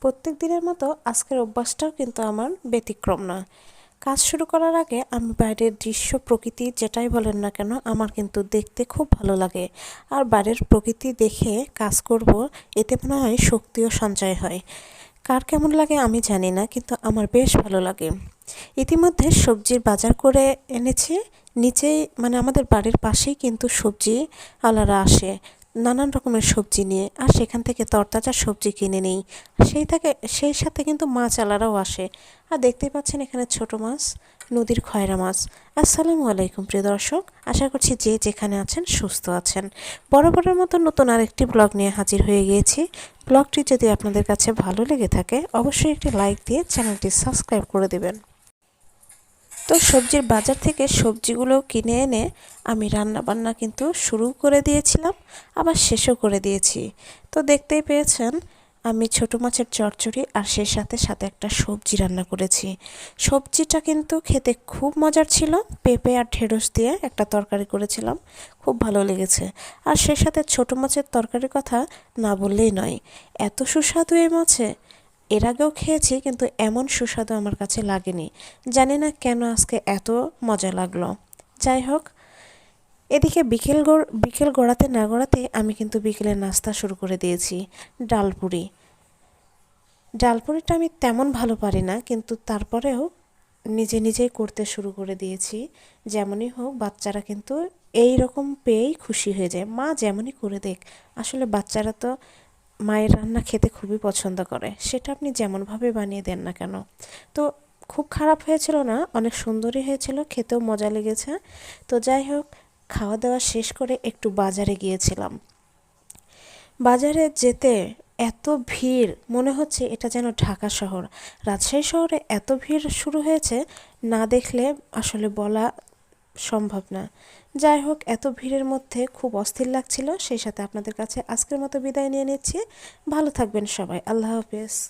প্রত্যেক দিনের মতো আজকের অভ্যাসটাও কিন্তু আমার ব্যতিক্রম না কাজ শুরু করার আগে আমি বাইরের দৃশ্য, প্রকৃতি যেটাই বলেন না কেন, আমার কিন্তু দেখতে খুব ভালো লাগে। আর বাইরের প্রকৃতি দেখে কাজ করব, এতে মনে হয় শক্তিও সঞ্চয় হয়। কার কেমন লাগে আমি জানি না, কিন্তু আমার বেশ ভালো লাগে। ইতিমধ্যে সবজির বাজার করে এনেছি, নিচেই মানে আমাদের বাড়ির পাশেই কিন্তু সবজি আলারা আসে। নানান রকমের সবজি নিয়ে, আর সেখান থেকে তরতাজা সবজি কিনে নেই। সেই থেকে সেই সাথে কিন্তু মাছ আলারাও আসে। আর দেখতেই পাচ্ছেন এখানে ছোট মাছ, নদীর খয়রা মাছ। আসসালামু আলাইকুম, প্রিয় দর্শক। আশা করছি যে যেখানে আছেন সুস্থ আছেন। বরাবরের মতো নতুন আরেকটি ব্লগ নিয়ে হাজির হয়ে গিয়েছি। ব্লগটি যদি আপনাদের কাছে ভালো লেগে থাকে, অবশ্যই একটি লাইক দিয়ে চ্যানেলটি সাবস্ক্রাইব করে দেবেন। তো সবজির বাজার থেকে সবজিগুলো কিনে এনে আমি রান্না বান্না কিন্তু শুরু করে দিয়েছিলাম, আবার শেষও করে দিয়েছি। তো দেখতেই পেয়েছেন, আমি ছোট মাছের চচ্চড়ি আর সেই সাথে সাথে একটা সবজি রান্না করেছি। সবজিটা কিন্তু খেতে খুব মজার ছিল, পেঁপে আর ঢেঁড়স দিয়ে একটা তরকারি করেছিলাম, খুব ভালো লেগেছে। আর সেই সাথে ছোট মাছের তরকারির কথা না বললেই নয়, এত সুস্বাদু এই মাছে! এর আগেও খেয়েছি, কিন্তু এমন সুস্বাদু আমার কাছে লাগেনি। জানি না কেন আজকে এত মজা লাগল। যাই হোক, এদিকে বিকেল গড় বিকেল গড়াতে না গড়াতে আমি কিন্তু বিকেলের নাস্তা শুরু করে দিয়েছি, ডালপুরি। ডালপুরিটা আমি তেমন ভালো পারি না, কিন্তু তারপরেও নিজে নিজেই করতে শুরু করে দিয়েছি। যেমনই হোক, বাচ্চারা কিন্তু এই রকম পেয়েই খুশি হয়ে যায়। মা যেমনই করে দেখ, আসলে বাচ্চারা তো মায়ের রান্না খেতে খুবই পছন্দ করে। সেটা আপনি যেমনভাবে বানিয়ে দেন না কেন। তো খুব খারাপ হয়েছিল না? অনেক সুন্দরই হয়েছিল, খেতেও মজা লেগেছে। তো যাই হোক, খাওয়া দাওয়া শেষ করে একটু বাজারে গিয়েছিলাম। বাজারে যেতে এত ভিড়, মনে হচ্ছে এটা যেন ঢাকা শহর। রাজশাহী শহরে এত ভিড় শুরু হয়েছে, না দেখলে আসলে বলা সম্ভব না। যাই হোক এত ভিড়ের মধ্যে খুব অস্থির লাগছিল। সেই সাথে আপনাদের কাছে আজকের মতো বিদায় নিয়ে নিচ্ছি। ভালো থাকবেন সবাই। আল্লাহ হাফেজ।